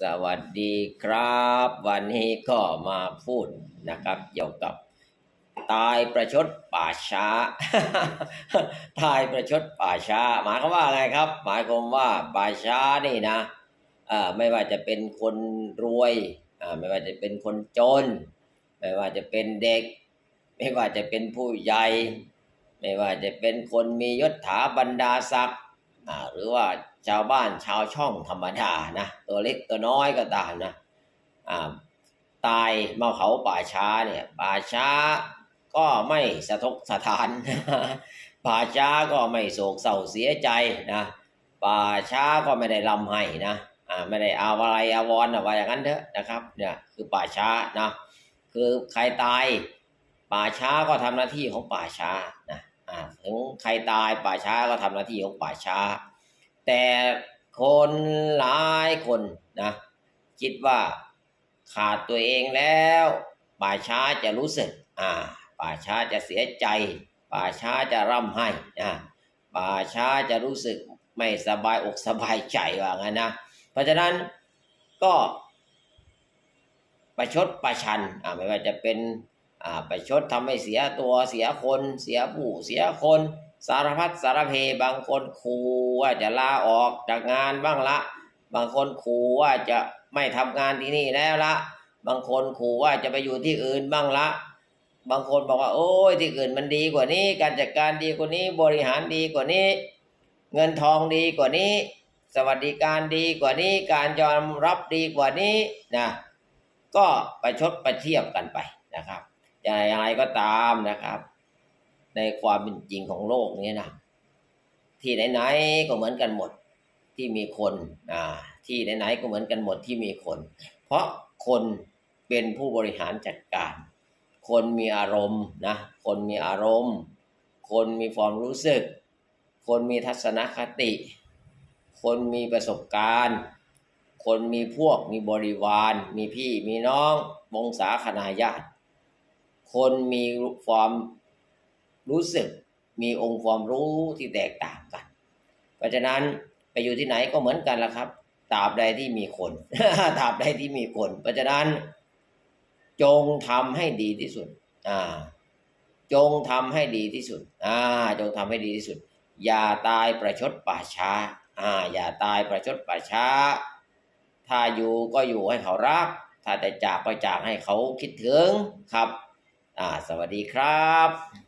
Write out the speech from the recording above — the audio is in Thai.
สวัสดีครับ วันนี้ก็มาพูดนะครับ เกี่ยวกับ ตายประชดป่าช้า ตายประชดป่าช้า หมายความว่าอะไรครับ หมายความว่าป่าช้านี่นะอ่าไม่ว่าจะเป็นคนรวยอ่าไม่ว่าจะเป็นคนจน ไม่ว่าจะเป็นเด็ก ไม่ว่าจะเป็นผู้ใหญ่ ไม่ว่าจะเป็นคนมียศถาบรรดาศักดิ์ หรือว่าชาวบ้านชาวช่องธรรมดานะตัวเล็กตัวน้อยก็ตามนะอ่าตายมาเผาป่าช้าเนี่ยป่าช้าก็ไม่สะทกสะทานป่าช้าก็ไม่โศกเศร้าเสียใจนะป่าช้าก็ไม่ได้ลำไห้นะอ่าไม่ได้อาวอะไรอาวรอะไรอย่างนั้นเถอะนะครับเนี่ยคือป่าช้านะคือใครตายป่าช้าก็ทำหน้าที่ของป่าช้านะ ถึงใครตายป่าช้าก็ทำหน้าที่ของป่าช้า แต่คนหลายคนนะคิดว่าขาดตัวเองแล้ว ป่าช้าจะรู้สึก อ่า ป่าช้าจะเสียใจ ป่าช้าจะร่ำไห้อ่าป่าช้าจะรู้สึกไม่สบายอกสบายใจว่างั้นนะเพราะฉะนั้นก็ประชดประชันอ่าไม่ว่าจะเป็น อ่าประชดทำให้เสียตัวเสียคน เสียผู้เสียคน สารพัดสารเพบางคนขู่ว่าจะลาออกจากงานบ้างละ บางคนขู่ว่าจะไม่ทำงานที่นี่แล้วละ บางคนขู่ว่าจะไปอยู่ที่อื่นบ้างละ บางคนบอกว่า โอ้ยที่อื่นมันดีกว่านี้ การจัดการดีกว่านี้บริหารดีกว่านี้ เงินทองดีกว่านี้ สวัสดิการดีกว่านี้ การยอมรับดีกว่านี้นะก็ไปชดไปเทียบกันไปนะครับ อย่างไรก็ตามนะครับ ในความเป็นจริงของโลกนี้นะที่ไหนๆก็เหมือนกันหมดที่มีคนอ่าที่ไหนๆก็เหมือนกันหมดที่มีคน เพราะคนเป็นผู้บริหารจัดการ คนมีอารมณ์นะคนมีอารมณ์ คนมีความรู้สึก คนมีทัศนคติ คนมีประสบการณ์ คนมีพวกมีบริวาร มีพี่มีน้องวงศาคณาญาติ คนมีความรู้สึก มีองค์ความรู้ที่แตกต่างกัน เพราะฉะนั้นไปอยู่ที่ไหนก็เหมือนกันละครับตราบใดที่มีคนตราบใดที่มีคน เพราะฉะนั้น จงทำให้ดีที่สุด อ่า จงทำให้ดีที่สุด อ่า จงทำให้ดีที่สุด อย่าตายประชดป่าช้า อ่า อย่าตายประชดป่าช้า ถ้าอยู่ก็อยู่ให้เขารัก ถ้าแต่จากก็จากให้เขาคิดถึงครับ อ่า สวัสดีครับ